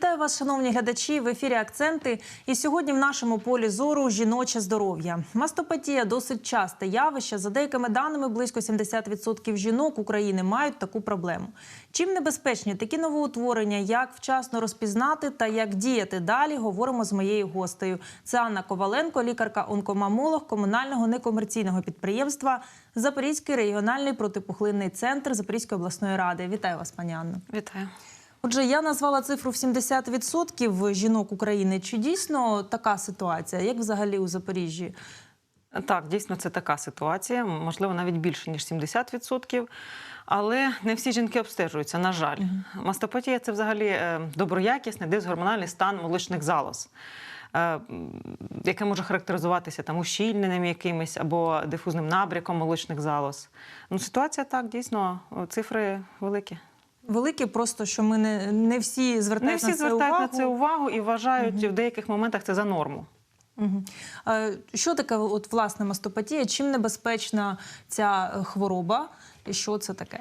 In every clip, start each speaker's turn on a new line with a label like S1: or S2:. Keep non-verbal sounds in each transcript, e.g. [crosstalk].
S1: Вітаю вас, шановні глядачі. В ефірі акценти. І сьогодні в нашому полі зору жіноче здоров'я. Мастопатія досить часте явище. За деякими даними, близько 70% жінок України мають таку проблему. Чим небезпечні такі новоутворення, як вчасно розпізнати та як діяти далі, говоримо з моєю гостею. Це Анна Коваленко, лікарка-онкомамолог комунального некомерційного підприємства Запорізький регіональний протипухлинний центр Запорізької обласної ради. Вітаю вас, пані Анно.
S2: Вітаю.
S1: Отже, я назвала цифру в 70% жінок України. Чи дійсно така ситуація? Як взагалі у Запоріжжі?
S2: Так, дійсно, це така ситуація, можливо, навіть більше ніж 70%. Але не всі жінки обстежуються, на жаль. Мастопатія це взагалі е, доброякісний дисгормональний стан молочних залоз. е, Яке може характеризуватися там ущільненим якимось або дифузним набряком молочних залоз. Ну, ситуація так, дійсно, цифри великі.
S1: Великі, просто що ми не, не всі звертають
S2: Не всі
S1: на це
S2: звертають
S1: увагу.
S2: на це увагу і вважають в деяких моментах це за норму.
S1: Е, Що таке от, власне мастопатія? Чим небезпечна ця е, хвороба? І що це таке?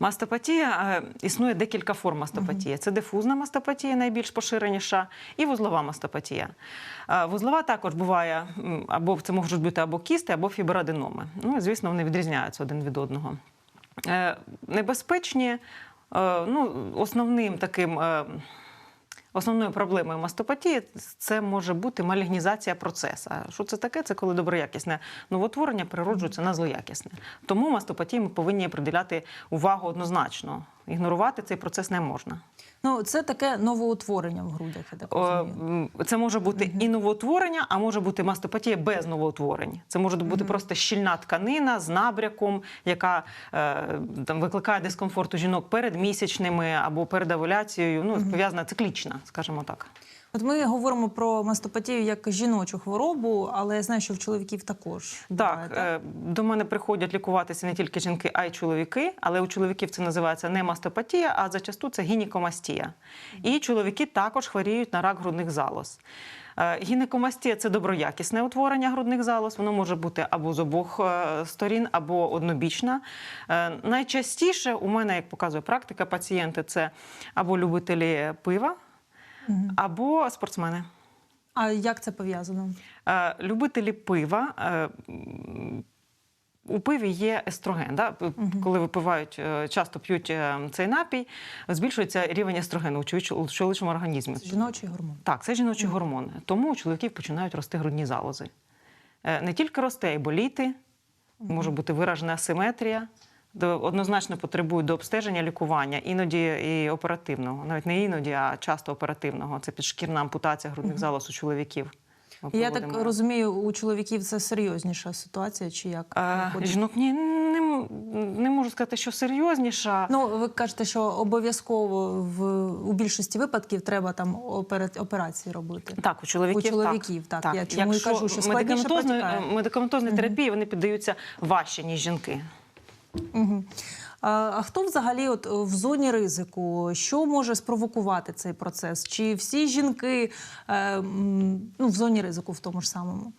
S2: Мастопатія е, існує декілька форм мастопатії. Це дифузна мастопатія, найбільш поширеніша, і вузлова мастопатія. Е, Вузлова також буває або це можуть бути або кісти, або фіброаденоми. Ну, звісно, вони відрізняються один від одного. Небезпечні, ну, основним таким. е, Основною проблемою мастопатії це може бути малігнізація процесу. Що це таке? Це коли доброякісне новотворення перероджується на злоякісне. Тому мастопатії ми повинні приділяти увагу однозначно. Ігнорувати цей процес не можна.
S1: Ну, це таке новоутворення в грудях, я так розумію.
S2: Це може бути і новоутворення, а може бути мастопатія без новоутворень. Це може бути просто щільна тканина з набряком, яка е, там викликає дискомфорт у жінок перед місячними або перед овуляцією. Ну пов'язана циклічна, скажімо так.
S1: От ми говоримо про мастопатію як жіночу хворобу, але я знаю, що в чоловіків також. буває,
S2: Так, е, до мене приходять лікуватися не тільки жінки, а й чоловіки. Але у чоловіків це називається не мастопатія, а зачасту це гінекомастія. І чоловіки також хворіють на рак грудних залоз. Е, Гінекомастія це доброякісне утворення грудних залоз. Воно може бути або з обох е, сторін, або однобічна. Найчастіше у мене, як показує практика, пацієнти це або любителі пива, або спортсмени.
S1: А як це пов'язано?
S2: Е, Любителі пива. е, У пиві є естроген. Да? П- Коли випивають, е, часто п'ють цей напій, збільшується рівень естрогену у чоловічому організмі.
S1: Це жіночий гормон.
S2: Так, це жіночі гормони. Тому у чоловіків починають рости грудні залози. Не тільки росте, а й боліти, може бути виражена асиметрія. Однозначно потребують до обстеження лікування, іноді і оперативного. Навіть не іноді, а часто оперативного. Це підшкірна ампутація грудних залоз у чоловіків.
S1: Я так розумію, у чоловіків це серйозніша ситуація, чи як?
S2: Е,
S1: виходить?
S2: Жінок ні, не, не можу сказати, що серйозніша.
S1: Ну, ви кажете, що обов'язково в у більшості випадків треба там опера- операції робити.
S2: Так, у чоловіків.
S1: У чоловіків, так. Я чому і кажу, що
S2: медикаментозної- медикаментозної терапії вони піддаються важче, ніж жінки.
S1: Угу. А, а хто взагалі от в зоні ризику? Що може спровокувати цей процес? Чи всі жінки е, ну, в зоні ризику в тому ж самому?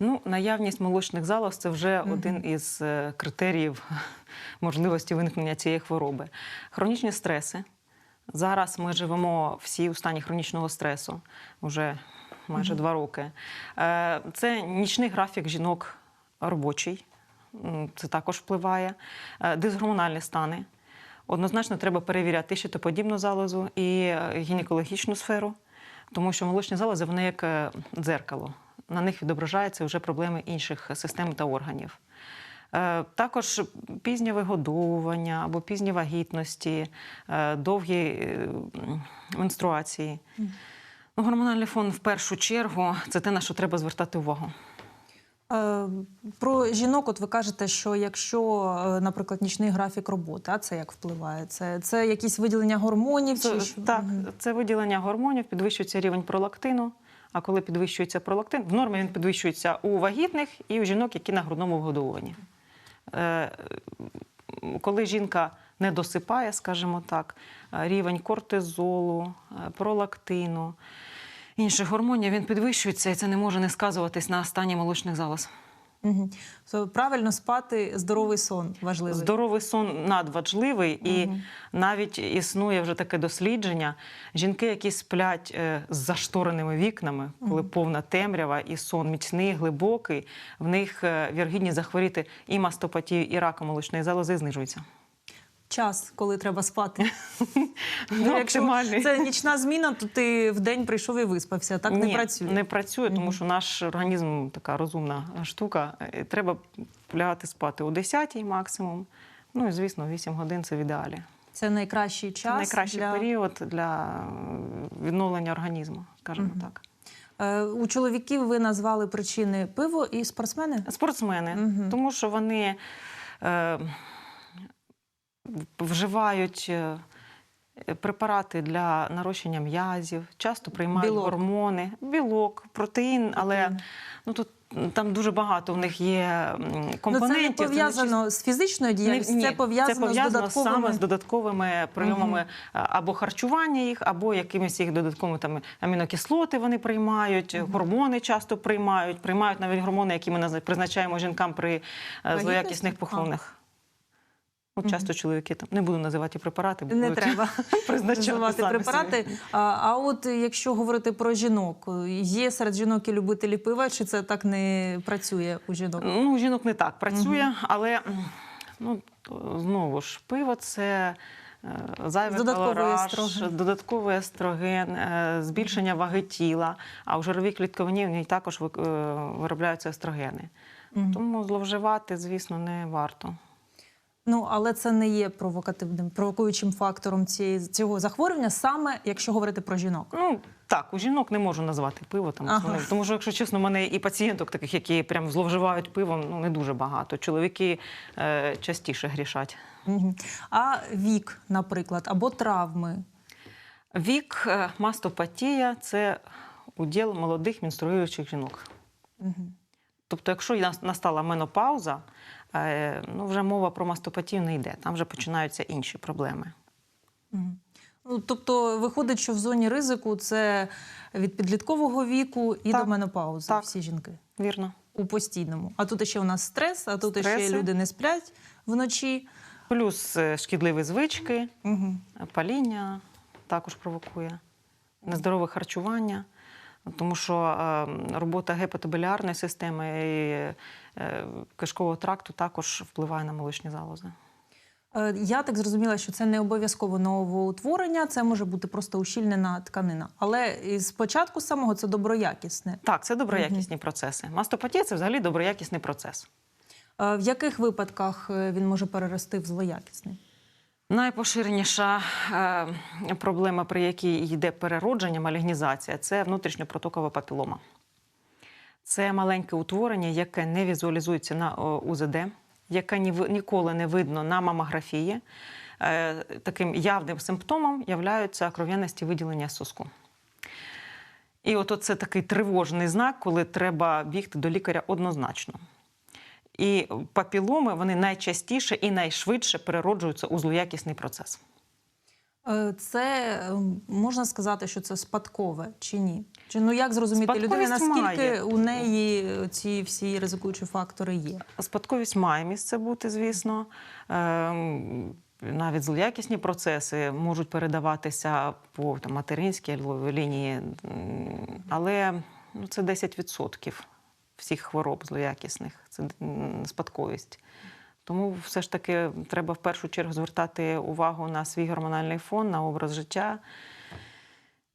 S2: Ну, наявність молочних залоз це вже один із е, критеріїв [laughs] можливості виникнення цієї хвороби. Хронічні стреси. Зараз ми живемо всі у стані хронічного стресу вже майже два роки. Е, Це нічний графік жінок робочий. Це також впливає. Е, Дисгормональні стани. Однозначно треба перевіряти щитоподібну залозу і е, гінекологічну сферу, тому що молочні залози вони як е, дзеркало. На них відображаються вже проблеми інших систем та органів. Також пізнє вигодовування або пізні вагітності, довгі менструації. Ну, гормональний фон в першу чергу це те, на що треба звертати увагу.
S1: Е, Про жінок, от ви кажете, що якщо, е, наприклад, нічний графік роботи, а це як впливає? Це, це якісь виділення гормонів?
S2: Це,
S1: чи що?
S2: так, це виділення гормонів, підвищується рівень пролактину. А коли підвищується пролактин, в нормі він підвищується у вагітних і у жінок, які на грудному вгодовуванні. Е, коли жінка не досипає, скажімо так, рівень кортизолу, пролактину, інших гормонів він підвищується, і це не може не сказуватись на стані молочних залоз.
S1: Угу. Правильно спати, здоровий сон важливий.
S2: Здоровий сон надважливий, і навіть існує вже таке дослідження. Жінки, які сплять е, з заштореними вікнами, коли повна темрява і сон міцний, глибокий, в них е, віргідність захворіти і мастопатією, і раком молочної залози знижується.
S1: Час, коли треба спати. [laughs]
S2: Ну,
S1: Якщо
S2: оптимальний.
S1: це нічна зміна, то ти в день прийшов і виспався. Так не
S2: Ні,
S1: працює.
S2: Не працює, тому що наш організм така розумна штука. Е, Треба лягати спати о 10 максимум. Ну і звісно, 8 годин це в ідеалі.
S1: Це найкращий
S2: Це
S1: час.
S2: найкращий
S1: для...
S2: період для е, відновлення організму, скажімо так.
S1: Е, У чоловіків ви назвали причини пиво і спортсмени.
S2: Спортсмени, тому що вони е, вживають. е, Препарати для нарощення м'язів, часто приймають
S1: Білок.
S2: гормони, білок, протеїн, але ну тут там дуже багато в них є м,
S1: Ну, це
S2: компонентів.
S1: не
S2: це
S1: пов'язано з фізичною діяльністю,
S2: ні,
S1: це пов'язано з додатковими...
S2: саме з додатковими прийомами е, або харчування їх, або якимись їх додатковими там амінокислоти вони приймають, гормони часто приймають, приймають навіть гормони, які ми призначаємо жінкам при е, злоякісних похоронах. От часто чоловіки там не буду називати препарати, бо
S1: Не треба [laughs]
S2: призначати
S1: препарати.
S2: собі.
S1: А, а от якщо говорити про жінок, є серед жінок і любителі пива, чи це так не працює у жінок?
S2: Ну, у жінок не так працює, але ну, знову ж пиво це. е, Зайвий
S1: Додатковий
S2: колораж,
S1: естроген.
S2: додатковий естроген, е, збільшення ваги тіла, а в жировій клітковині в ній також е, виробляються естрогени. Тому зловживати, звісно, не варто.
S1: Ну але це не є провокативним провокуючим фактором цієї цього захворювання, саме якщо говорити про жінок.
S2: Ну так, у жінок не можу назвати пиво там
S1: Ага.
S2: основним. Тому що, якщо чесно, у мене і пацієнток таких, які прям зловживають пивом, ну не дуже багато. Чоловіки е, частіше грішать.
S1: А вік, наприклад, або травми.
S2: Вік, е, мастопатія це уділ молодих менструюючих жінок. Тобто, якщо нас- настала менопауза, ну вже мова про мастопатію не йде. Там вже починаються інші проблеми.
S1: Ну, тобто, виходить, що в зоні ризику це від підліткового віку і
S2: Так.
S1: до менопаузи
S2: Так.
S1: всі жінки
S2: Вірно.
S1: у постійному. А тут ще у нас стрес, а тут ще люди не сплять вночі.
S2: Плюс е, шкідливі звички,
S1: Угу.
S2: паління також провокує, нездорове харчування. Тому що е, робота гепатобілярної системи і е, кишкового тракту також впливає на молочні залози.
S1: Е, Я так зрозуміла, що це не обов'язково новоутворення, це може бути просто ущільнена тканина. Але із початку самого це доброякісне.
S2: Так, це доброякісні процеси. Мастопатія це взагалі доброякісний процес.
S1: Е, В яких випадках е, він може перерости в злоякісний?
S2: Найпоширеніша е, проблема, при якій йде переродження, малігнізація, це внутрішньопротокова папілома. Це маленьке утворення, яке не візуалізується на УЗД, яке ні, ніколи не видно на мамографії. Е, таким явним симптомом являються кров'янисті виділення соску. І от це такий тривожний знак, коли треба бігти до лікаря однозначно. І папіломи вони найчастіше і найшвидше перероджуються у злоякісний процес.
S1: Е, Це е, можна сказати, що це спадкове чи ні? Чи ну як зрозуміти людини, наскільки
S2: має.
S1: у неї ці всі ризикуючі фактори є?
S2: Спадковість має місце бути, звісно. Ем, Навіть злоякісні процеси можуть передаватися по там, материнській лінії, але ну, це 10% всіх хвороб злоякісних. Це спадковість. Тому все ж таки треба в першу чергу звертати увагу на свій гормональний фон, на образ життя.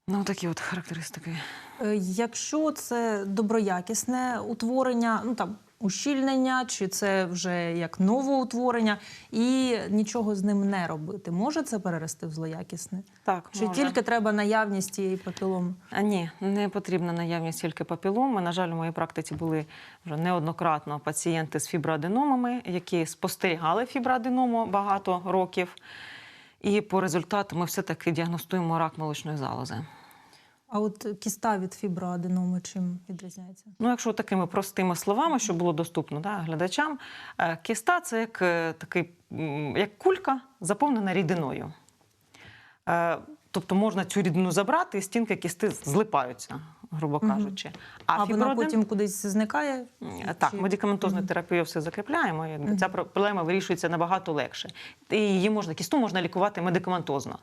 S2: Ну, такі от характеристики.
S1: Е, Якщо це доброякісне утворення, ну там ущільнення, чи це вже як новоутворення, і нічого з ним не робити, може це перерости в злоякісне?
S2: Так,
S1: Чи
S2: може.
S1: тільки треба наявність цієї папіломи?
S2: А ні, не потрібна наявність тільки папіломи. На жаль, у моїй практиці були вже неоднократно пацієнти з фіброаденомами, які спостерігали фіброаденому багато років. І по результату ми все-таки діагностуємо рак молочної залози.
S1: А от кіста від фіброаденоми чим відрізняється?
S2: Ну, якщо такими простими словами, щоб було доступно да, глядачам, е, кіста це як е, такий, як кулька, заповнена рідиною. Е, Тобто можна цю рідину забрати, і стінки кісти злипаються. Грубо кажучи.
S1: А, вона потім кудись зникає?
S2: Так,
S1: Чи-
S2: медикаментозною терапією все закріпляємо. і Ця проблема вирішується набагато легше. І її можна кісту можна лікувати медикаментозно.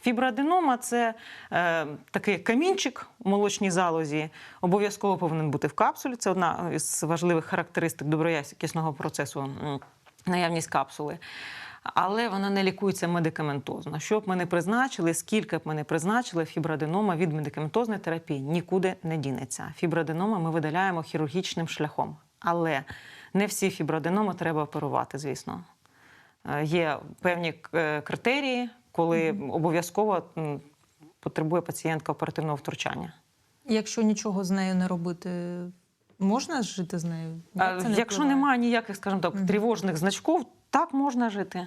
S2: Фіброаденома це е, такий камінчик у молочній залозі. Обов'язково повинен бути в капсулі. Це одна із важливих характеристик доброякісного процесу наявність капсули. Але вона не лікується медикаментозно. Що б ми не призначили, скільки б ми не призначили, фіброаденома від медикаментозної терапії нікуди не дінеться. Фіброаденома ми видаляємо хірургічним шляхом. Але не всі фіброаденоми треба оперувати, звісно. Е, Є певні е, критерії, коли обов'язково потребує пацієнтка оперативного втручання.
S1: Якщо нічого з нею не робити, можна жити з нею? Як
S2: Е,
S1: це не
S2: Якщо немає ніяких, скажімо так, тривожних значків, так можна жити.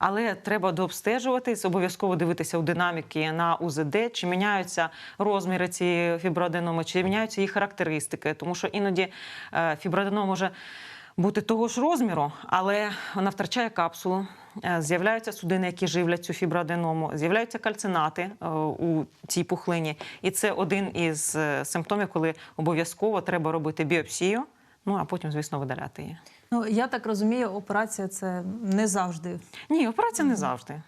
S2: Але треба дообстежуватись, обов'язково дивитися у динаміки на УЗД, чи міняються розміри цієї фіброаденоми, чи міняються її характеристики. Тому що іноді е, може бути того ж розміру, але вона втрачає капсулу. е, З'являються судини, які живлять цю фіброаденому, з'являються кальцинати е, у цій пухлині. І це один із симптомів, коли обов'язково треба робити біопсію, ну а потім, звісно, видаляти її.
S1: Ну, я так розумію, операція це не завжди.
S2: Ні, операція не завжди.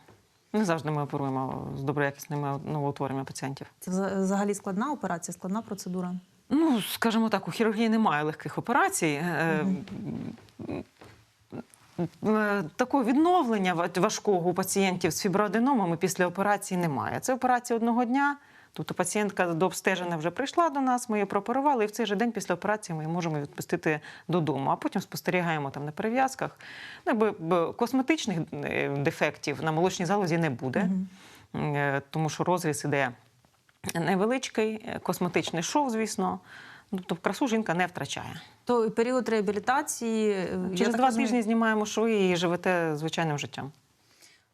S2: Не завжди ми оперуємо з доброякісними новоутвореннями пацієнтів.
S1: Це взагалі складна операція, складна процедура.
S2: Ну, скажімо так, у хірургії немає легких операцій. Е, е, Такого відновлення важкого у пацієнтів з фіброаденомами після операції немає. Це операція одного дня. Тобто пацієнтка до обстеження вже прийшла до нас, ми її прооперували, і в цей же день після операції ми її можемо відпустити додому. А потім спостерігаємо там на перев'язках. Ну, косметичних е, дефектів на молочній залозі не буде, Е, тому що розріз іде невеличкий, е, косметичний шов, звісно. Ну, Тобто красу жінка не втрачає.
S1: То період реабілітації я
S2: Через два тижні знімаємо шви і живете звичайним життям.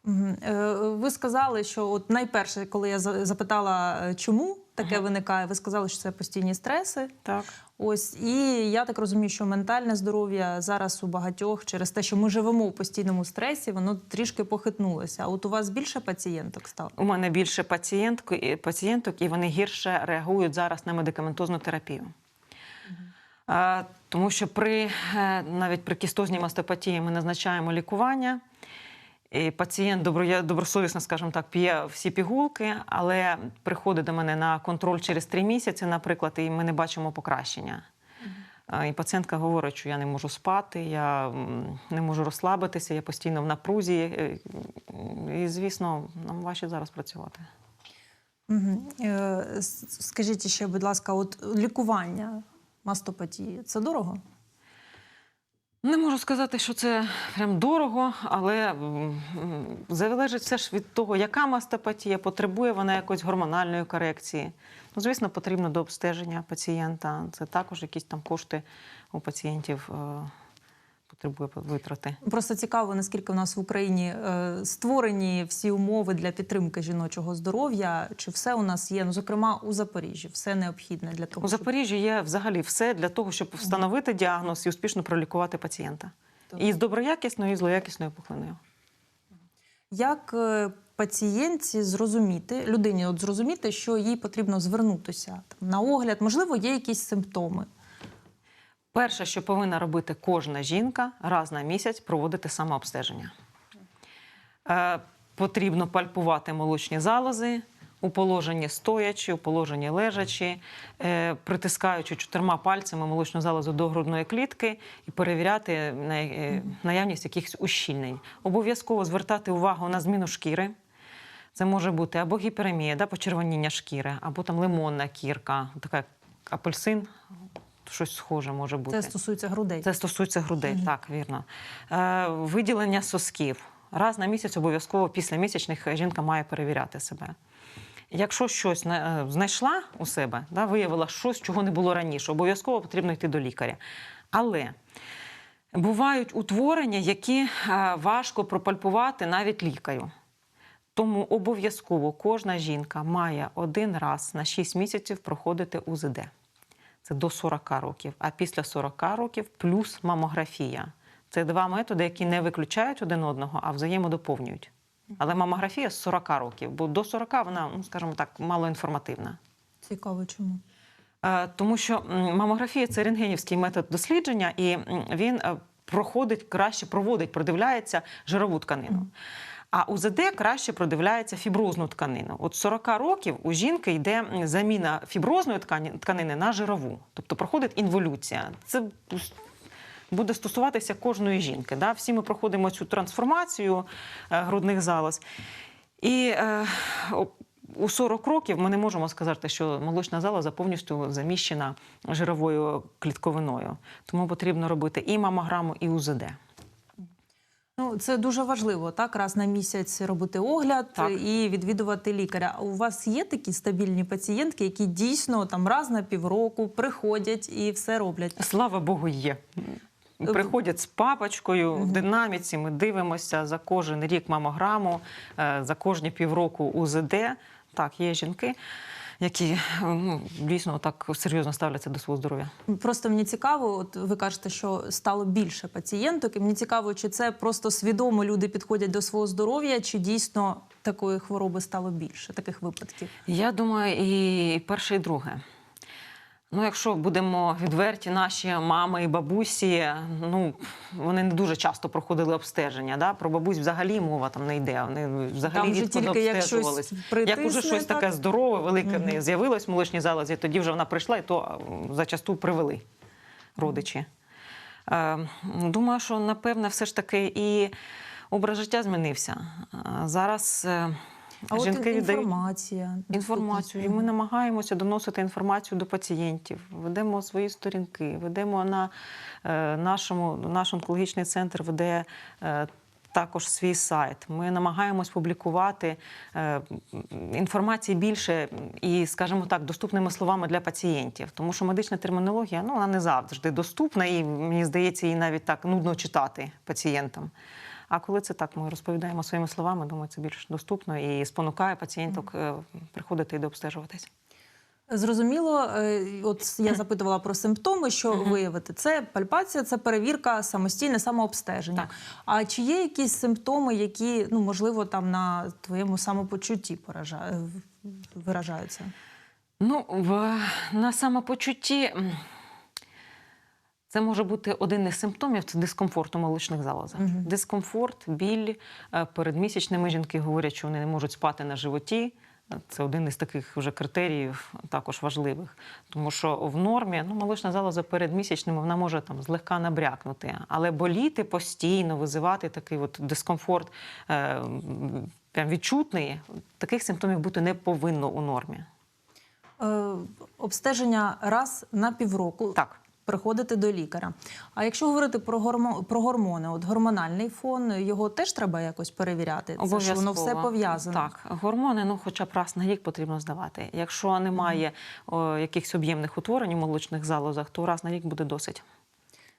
S1: Е, Ви сказали, що от найперше, коли я за- запитала, е, чому таке виникає, ви сказали, що це постійні стреси.
S2: Так.
S1: Ось і я так розумію, що ментальне здоров'я зараз у багатьох через те, що ми живемо у постійному стресі, воно трішки похитнулося. А от у вас більше пацієнток стало?
S2: У мене більше пацієнток, пацієнток, і вони гірше реагують зараз на медикаментозну терапію. А, Тому що при, е, навіть при кістозній мастопатії ми назначаємо лікування. І пацієнт добро, добросовісно, скажімо так, п'є всі пігулки, але приходить до мене на контроль через три місяці, наприклад, і ми не бачимо покращення. І пацієнтка говорить, що я не можу спати, я не можу розслабитися, я постійно в напрузі. Е, І, звісно, нам важче зараз працювати.
S1: Е, скажіть ще, будь ласка, от лікування мастопатії це дорого?
S2: Не можу сказати, що це прям дорого, але залежить все ж від того, яка мастопатія, потребує вона якоїсь гормональної корекції. Ну, звісно, потрібно до обстеження пацієнта. Це також якісь там кошти у пацієнтів е, потребує витрати.
S1: Просто цікаво, наскільки в нас в Україні е, створені всі умови для підтримки жіночого здоров'я. Чи все у нас є? Ну, зокрема, у Запоріжжі все необхідне для того,
S2: У
S1: щоб
S2: Запоріжжі є взагалі все для того, щоб встановити діагноз і успішно пролікувати пацієнта.
S1: Тобто-
S2: І з доброякісною, і злоякісною пухлиною.
S1: як е, пацієнтці зрозуміти людині, от зрозуміти, що їй потрібно звернутися там, на огляд, можливо, є якісь симптоми.
S2: Перше, що повинна робити кожна жінка, раз на місяць проводити самообстеження. Е, потрібно пальпувати молочні залози у положенні стоячи, у положенні лежачи, е, притискаючи чотирма пальцями молочну залозу до грудної клітки і перевіряти е, наявність якихось ущільнень. Обов'язково звертати увагу на зміну шкіри. Це може бути або гіперемія, да, почервоніння шкіри, або там лимонна кірка, така як апельсин, щось схоже може бути.
S1: Це стосується грудей.
S2: Це стосується грудей, так, вірно. Е, виділення сосків. Раз на місяць обов'язково після місячних жінка має перевіряти себе. Якщо щось е, знайшла у себе, да, виявила щось, чого не було раніше, обов'язково потрібно йти до лікаря. Але бувають утворення, які е, важко пропальпувати навіть лікарю. Тому обов'язково кожна жінка має один раз на 6 місяців проходити УЗД. Це до 40 років. А після 40 років плюс мамографія. Це два методи, які не виключають один одного, а взаємодоповнюють. Але мамографія з 40 років, бо до 40 вона, ну скажімо так, малоінформативна.
S1: Цікаво, чому.
S2: Е, Тому що мамографія це рентгенівський метод дослідження, і він е, проходить краще проводить, продивляється жирову тканину. А УЗД краще продивляється фіброзну тканину. От 40 років у жінки йде заміна фіброзної тканини на жирову, тобто проходить інволюція. Це буде стосуватися кожної жінки. Да? Всі ми проходимо цю трансформацію е, грудних залоз. І е, у 40 років ми не можемо сказати, що молочна залоза повністю заміщена жировою клітковиною. Тому потрібно робити і мамограму, і УЗД.
S1: Ну, це дуже важливо, так раз на місяць робити огляд
S2: Так.
S1: і відвідувати лікаря. А у вас є такі стабільні пацієнтки, які дійсно там раз на півроку приходять і все роблять?
S2: Слава Богу, є. Приходять з папочкою в динаміці. Ми дивимося за кожен рік мамограму, е, за кожні півроку УЗД. Так, є жінки, які е, ну, дійсно так серйозно ставляться до свого здоров'я.
S1: Просто мені цікаво, от ви кажете, що стало більше пацієнток, і мені цікаво, чи це просто свідомо люди підходять до свого здоров'я, чи дійсно такої хвороби стало більше, таких випадків.
S2: Я думаю, і перше, і друге. Ну, якщо будемо відверті, наші мами і бабусі, ну вони не дуже часто проходили обстеження. Да? Про бабусь взагалі мова там не йде. Вони взагалі
S1: Там же
S2: рідко
S1: тільки як щось
S2: Як уже щось
S1: так?
S2: таке здорове, велике в неї з'явилось в молочній залозі, тоді вже вона прийшла і то зачасту привели родичі. Е, Думаю, що напевне все ж таки і образ життя змінився. Е, Зараз е,
S1: А
S2: жінки
S1: от інформація,
S2: інформацію. І ми намагаємося доносити інформацію до пацієнтів. Ведемо свої сторінки, ведемо на е, нашому наш онкологічний центр веде. е, також свій сайт. Ми намагаємось публікувати е, інформації більше і, скажімо так, доступними словами для пацієнтів. Тому що медична термінологія ну, вона не завжди доступна, і мені здається, її навіть так нудно читати пацієнтам. А коли це так, ми розповідаємо своїми словами, думаю, це більш доступно і спонукає пацієнток е, приходити і дообстежуватись.
S1: Зрозуміло, е, от я запитувала про симптоми, що виявити. Це пальпація, це перевірка, самостійне самообстеження.
S2: Так.
S1: А чи є якісь симптоми, які ну можливо там на твоєму самопочутті поража- виражаються?
S2: Ну, в, на самопочутті це може бути один із симптомів це дискомфорт у молочних залозах.
S1: Мгм.
S2: Дискомфорт, біль е, перед місячними жінки говорять, що вони не можуть спати на животі. Це один із таких вже критеріїв, також важливих. Тому що в нормі ну, молочна залоза перед місячними вона може там злегка набрякнути, але боліти постійно, визивати такий от дискомфорт е, прям відчутний, таких симптомів бути не повинно у нормі.
S1: Е, обстеження раз на півроку.
S2: Так.
S1: Приходити до лікаря. А якщо говорити про гормони, про гормони, от гормональний фон, його теж треба якось перевіряти. Це ж воно все пов'язано.
S2: Так, гормони, ну хоча б раз на рік потрібно здавати. Якщо немає о, якихось об'ємних утворень у молочних залозах, то раз на рік буде досить.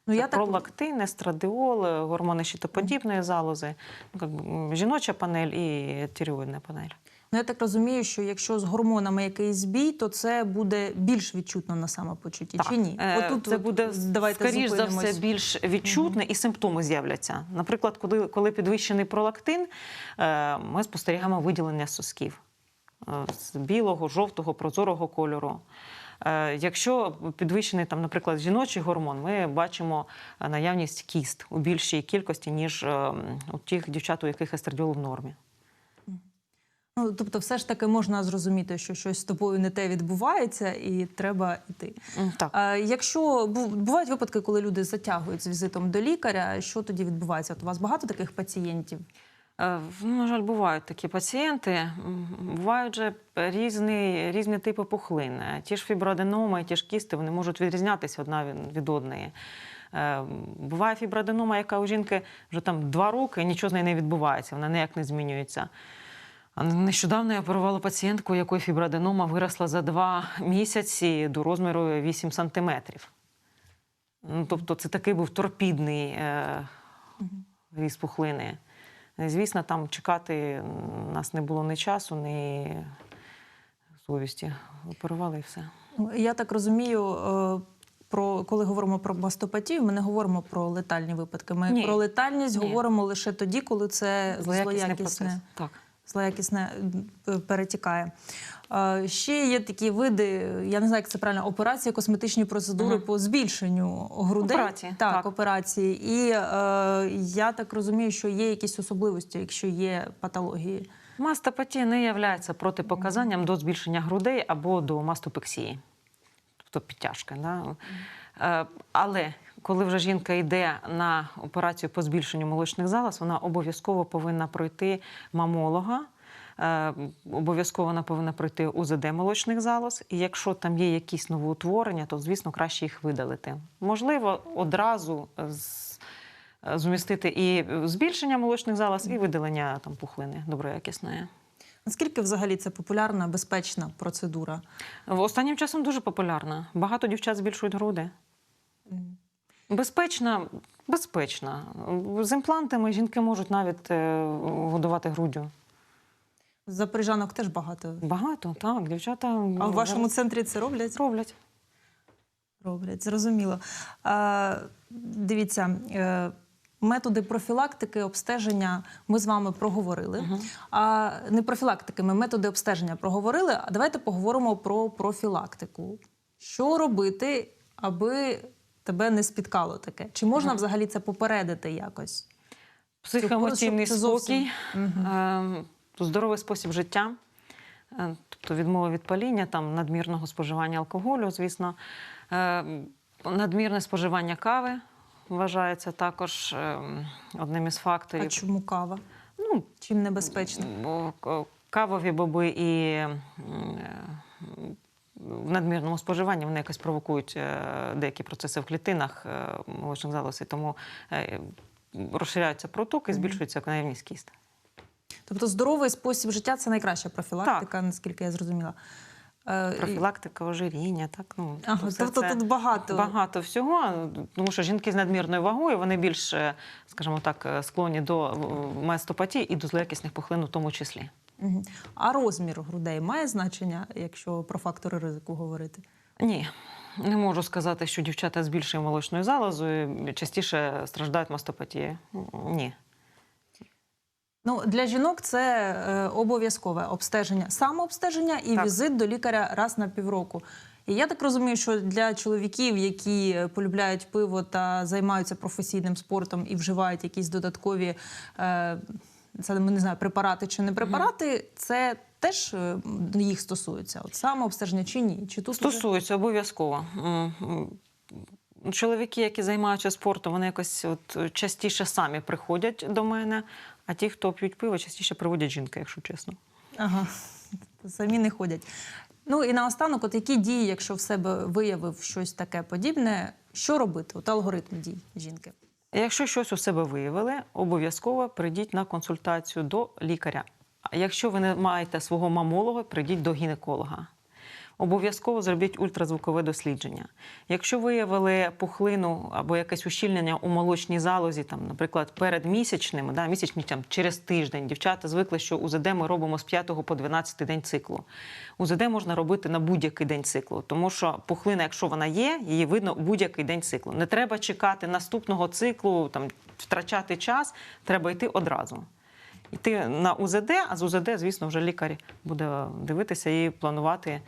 S1: Ну, я так
S2: пролактин, естрадіол, е, гормони щитоподібної залози, ну, жіноча панель і тиреоїдна панель.
S1: Ну, я так розумію, що якщо з гормонами якийсь збій, то це буде більш відчутно на самопочутті, чи ні?
S2: Е,
S1: Отут
S2: це
S1: от
S2: буде
S1: давайте
S2: скоріш за все більш відчутне і симптоми з'являться. Наприклад, коли, коли підвищений пролактин, е, ми спостерігаємо виділення сосків е, з білого, жовтого, прозорого кольору. Якщо підвищений, там, наприклад, жіночий гормон, ми бачимо наявність кіст у більшій кількості, ніж у тих дівчат, у яких естрадіол в нормі.
S1: Ну, тобто, все ж таки можна зрозуміти, що щось з тобою не те відбувається, і треба йти.
S2: Так.
S1: А якщо бувають випадки, коли люди затягують з візитом до лікаря, що тоді відбувається? От у вас багато таких пацієнтів?
S2: Е, ну, На жаль, бувають такі пацієнти. Бувають же різні, різні типи пухлин. Е, Ті ж фіброаденоми, ті ж кісти, вони можуть відрізнятися одна від- одної. Е, Буває фіброаденома, яка у жінки вже там два роки, нічого з нею не відбувається, вона ніяк не змінюється. Нещодавно я оперувала пацієнтку, якої фіброаденома виросла за два місяці до розміру 8 сантиметрів. Ну, тобто це такий був торпідний е, ріст пухлини. Звісно, там чекати у нас не було ні часу, ні совісті. Оперували і все.
S1: Ну, Я так розумію. е, Про коли говоримо про мастопатію, ми не говоримо про летальні випадки. Ми
S2: Ні.
S1: про летальність
S2: Ні.
S1: говоримо лише тоді, коли це злоякісне.
S2: Так.
S1: Злоякісне е, перетікає. Е, Ще є такі види, я не знаю, як це правильно, операції, косметичні процедури
S2: Мгм.
S1: по збільшенню грудей.
S2: Операції,
S1: так,
S2: так.
S1: операції. І е, я так розумію, що є якісь особливості, якщо є патології.
S2: Мастопатія не є протипоказанням до збільшення грудей або до мастопексії, тобто підтяжки. Да? Е, Але коли вже жінка йде на операцію по збільшенню молочних залоз, вона обов'язково повинна пройти мамолога. е, Обов'язково вона повинна пройти УЗД молочних залоз, і якщо там є якісь новоутворення, то звісно краще їх видалити. Можливо, одразу з- зумістити і збільшення молочних залоз, і видалення там пухлини доброякісної.
S1: Наскільки взагалі це популярна, безпечна процедура?
S2: Останнім часом дуже популярна. Багато дівчат збільшують груди. Безпечна, безпечна. З імплантами жінки можуть навіть е, годувати груддю.
S1: Запоріжанок теж багато.
S2: Багато, так, дівчата.
S1: А в вашому центрі це роблять?
S2: роблять.
S1: Роблять, зрозуміло. А, дивіться, е, методи профілактики, обстеження ми з вами проговорили. А не профілактики, ми методи обстеження проговорили. А давайте поговоримо про профілактику. Що робити, аби тебе не спіткало таке? Чи можна взагалі це попередити якось?
S2: Психоемоційний
S1: Щоб
S2: спокій, е, здоровий спосіб життя, е, тобто відмова від паління, там, надмірного споживання алкоголю, звісно. Е, Надмірне споживання кави вважається також е, одним із факторів.
S1: А чому кава?
S2: Ну,
S1: Чим небезпечно?
S2: Бо к- кавові боби і е, в надмірному споживанні вони якось провокують е, деякі процеси в клітинах е, молочних залоз, і тому е, розширяються протоки, збільшується наявність кіст.
S1: Тобто здоровий спосіб життя це найкраща профілактика, наскільки я зрозуміла.
S2: Профілактика ожиріння, так ну
S1: Ага,
S2: все
S1: тобто
S2: це
S1: тут багато.
S2: багато всього, тому що жінки з надмірною вагою вони більш, скажімо так, склонні до мастопатії і до злоякісних пухлин у тому числі.
S1: А розмір грудей має значення, якщо про фактори ризику говорити?
S2: Ні, не можу сказати, що дівчата з більшою молочною залозою частіше страждають мастопатією. Ні.
S1: Ну для жінок це е, обов'язкове обстеження, самообстеження і
S2: Так.
S1: візит до лікаря раз на півроку. І я так розумію, що для чоловіків, які полюбляють пиво та займаються професійним спортом і вживають якісь додаткові е, це ми не знаю, препарати чи не препарати, це теж е, їх стосується. От самообстеження чи ні? Чи тут
S2: Стосується обов'язково. М, Чоловіки, які займаються спортом, вони якось от частіше самі приходять до мене, а ті, хто п'ють пиво, частіше приводять жінки, якщо чесно.
S1: Ага, самі не ходять. Ну і наостанок, от які дії, якщо в себе виявив щось таке подібне, що робити? От алгоритм дій жінки.
S2: Якщо щось у себе виявили, обов'язково прийдіть на консультацію до лікаря. Якщо ви не маєте свого мамолога, прийдіть до гінеколога. Обов'язково зробіть ультразвукове дослідження. Якщо виявили пухлину або якесь ущільнення у молочній залозі, там, наприклад, перед місячними, да, місячні там, через тиждень, дівчата звикли, що УЗД ми робимо з 5 по 12 день циклу. УЗД можна робити на будь-який день циклу, тому що пухлина, якщо вона є, її видно будь-який день циклу. Не треба чекати наступного циклу, там, втрачати час, треба йти одразу. Йти на УЗД, а з УЗД, звісно, вже лікар буде дивитися і планувати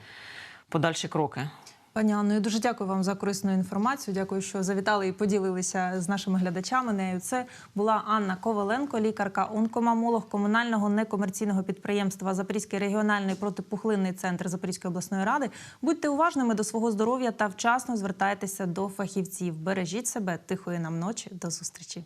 S2: подальші кроки.
S1: Пані Анно, я дуже дякую вам за корисну інформацію. Дякую, що завітали і поділилися з нашими глядачами. Нею це була Анна Коваленко, лікарка, онкомамолог комунального некомерційного підприємства Запорізький регіональний протипухлинний центр Запорізької обласної ради. Будьте уважними до свого здоров'я та вчасно звертайтеся до фахівців. Бережіть себе, тихої нам ночі. До зустрічі.